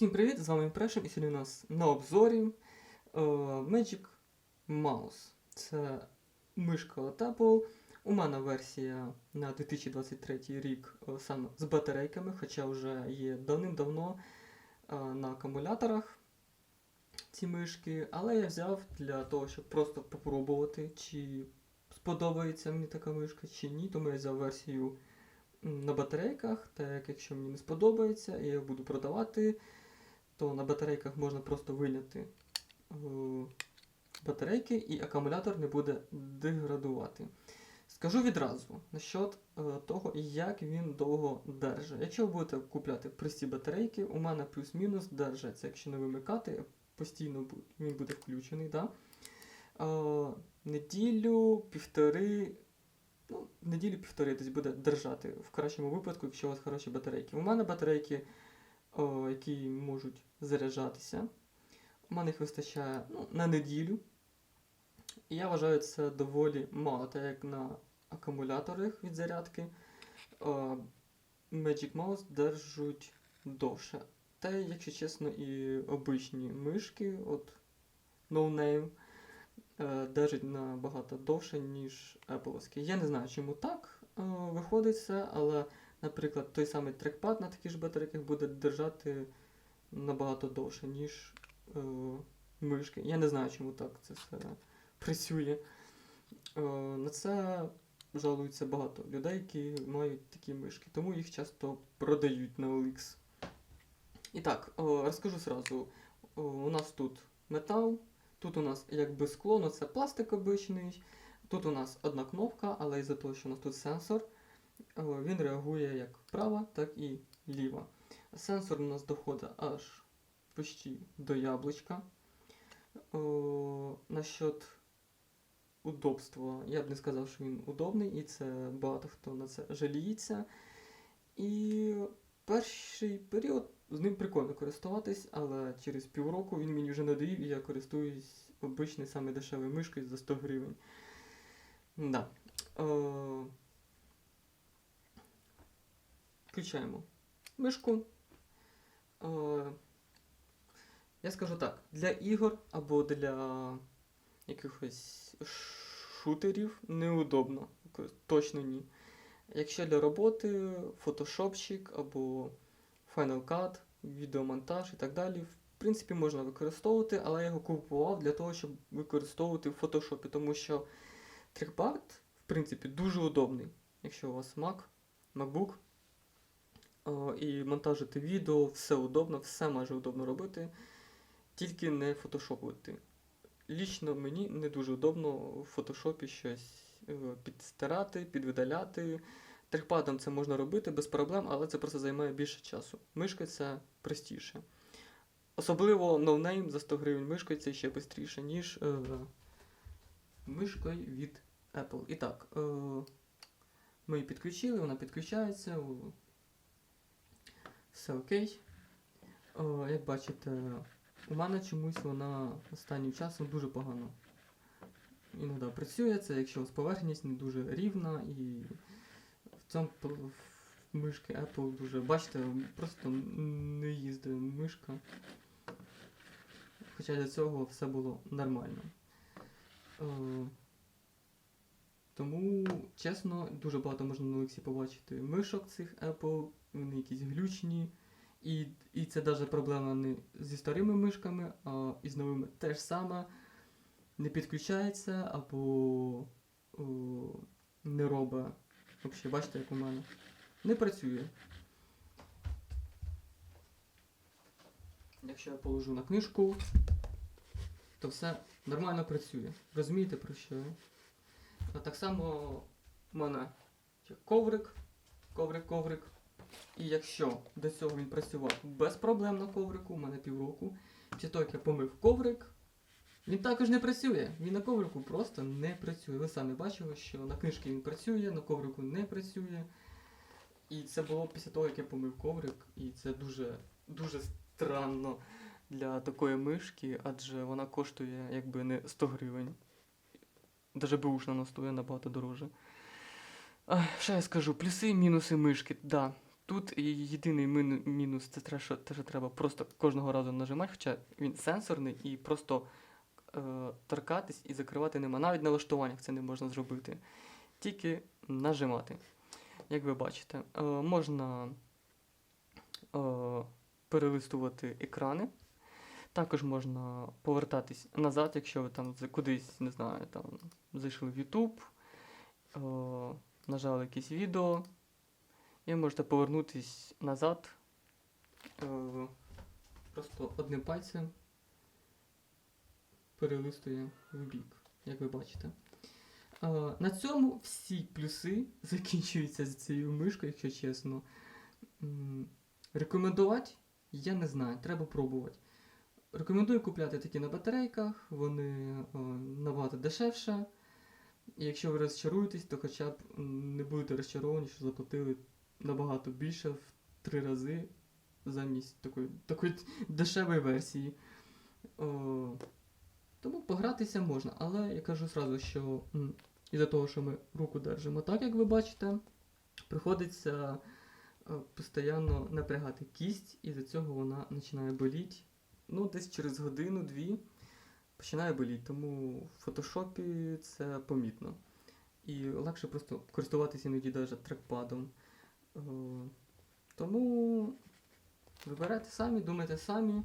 Всім привіт! З вами Прешем, і сьогодні у нас на обзорі е, Magic Mouse. Це мишка от Apple. У мене версія на 2023 рік е, саме з батарейками, хоча вже є давним-давно е, на акумуляторах ці мишки. Але я взяв для того, щоб просто попробувати, чи сподобається мені така мишка, чи ні. Тому я взяв версію на батарейках, так як якщо мені не сподобається, я буду продавати то на батарейках можна просто виняти е, батарейки і акумулятор не буде деградувати. Скажу відразу насчет е, того, як він довго держить. Якщо ви будете купляти прості батарейки, у мене плюс-мінус держаться, якщо не вимикати, постійно він буде включений. Да? Е, неділю, півтори. Ну, неділю півтори десь буде держати в кращому випадку, якщо у вас хороші батарейки. У мене батарейки о, які можуть заряджатися. У мене їх вистачає ну, на неділю. І я вважаю це доволі мало, так як на акумуляторах від зарядки о, Magic Mouse держуть довше. Та якщо чесно, і обичні мишки, от No Name, е, держать набагато довше, ніж Apple. Я не знаю, чому так е, виходить це, але наприклад, той самий трекпад на таких ж батарейках буде держати набагато довше, ніж е, мишки. Я не знаю, чому так це все працює. Е, на це жалуються багато людей, які мають такі мишки, тому їх часто продають на OLX. І так, е, розкажу зразу. Е, у нас тут метал, тут у нас якби скло, але це пластик обичний. Тут у нас одна кнопка, але із-за того, що у нас тут сенсор, він реагує як права, так і ліва. Сенсор у нас доходить аж почти до яблучка. О, насчет удобства, я б не сказав, що він удобний, і це багато хто на це жаліється. І перший період з ним прикольно користуватись, але через півроку він мені вже надоїв, і я користуюсь обичною саме дешевою мишкою за 100 гривень. Да. Е, Включаємо мишку. Е, я скажу так, для ігор або для якихось шутерів неудобно. Точно ні. Якщо для роботи, фотошопчик або Final Cut, відеомонтаж і так далі, в принципі, можна використовувати, але я його купував для того, щоб використовувати в фотошопі, тому що трекпад, в принципі, дуже удобний. Якщо у вас Mac, MacBook, і монтажити відео, все удобно, все майже удобно робити, тільки не фотошопувати. Лічно мені не дуже удобно в фотошопі щось е, підстирати, підвидаляти. Трекпадом це можна робити без проблем, але це просто займає більше часу. Мишка це простіше. Особливо ноунейм за 100 гривень мишкою це ще швидше, ніж е, мишкою від Apple. І так, е, ми її підключили, вона підключається. Все окей. О, як бачите, у мене чомусь вона останнім часом дуже погано. Іноді працює це, якщо поверхність не дуже рівна і в цьому в мишки Apple дуже, бачите, просто не їздить мишка. Хоча для цього все було нормально. Е, тому, чесно, дуже багато можна на Олексі побачити мишок цих Apple, вони якісь глючні. І, і це навіть проблема не зі старими мишками, а і з новими теж саме. Не підключається або о, не робить. Взагалі, бачите, як у мене. Не працює. Якщо я положу на книжку, то все нормально працює. Розумієте про що? я? А так само в мене коврик, коврик, коврик. І якщо до цього він працював без проблем на коврику, у мене півроку, після того, як я помив коврик, він також не працює. Він на коврику просто не працює. Ви самі бачили, що на книжці він працює, на коврику не працює. І це було після того, як я помив коврик, і це дуже, дуже странно для такої мишки, адже вона коштує якби не 100 гривень. Даже бушна вона набагато дороже. Ах, Що я скажу? Плюси і мінуси мишки, да. Тут єдиний мінус це те, що, те, що треба просто кожного разу нажимати, хоча він сенсорний і просто е, торкатись і закривати нема. Навіть на налаштуваннях це не можна зробити. Тільки нажимати. Як ви бачите, е, можна е, перелистувати екрани. Також можна повертатись назад, якщо ви там кудись, не знаю, там зайшли в YouTube, е, нажали якесь відео, і можете повернутись назад. Е, просто одним пальцем перелистує в бік, як ви бачите. Е, на цьому всі плюси закінчуються з цією мишкою, якщо чесно. Рекомендувати я не знаю, треба пробувати. Рекомендую купляти такі на батарейках, вони е, набагато дешевше. І якщо ви розчаруєтесь, то хоча б не будете розчаровані, що заплатили набагато більше в три рази замість такої, такої дешевої версії. О, тому погратися можна, але я кажу зразу, що із-за того, що ми руку держимо так, як ви бачите, приходиться е, постійно напрягати кість, і за цього вона починає боліти. Ну, десь через годину-дві починає боліти. Тому в фотошопі це помітно. І легше просто користуватися іноді навіть трекпадом. Е, Тому вибирайте самі, думайте самі,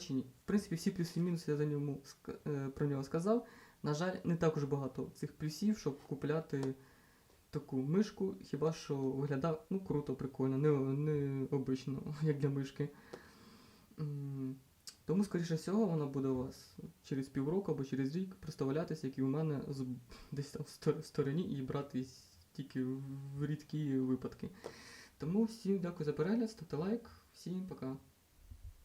чи ні. В принципі, всі плюси і мінуси я за ньому, е, про нього сказав. На жаль, не так уж багато цих плюсів, щоб купляти таку мишку, хіба що виглядає ну, круто, прикольно, не, не обично, як для мишки. Тому, скоріше всього, вона буде у вас через півроку або через рік представлятися, як і у мене з, десь там в стороні і братись тільки в рідкі випадки. Тому всім дякую за перегляд, ставте лайк, всім пока.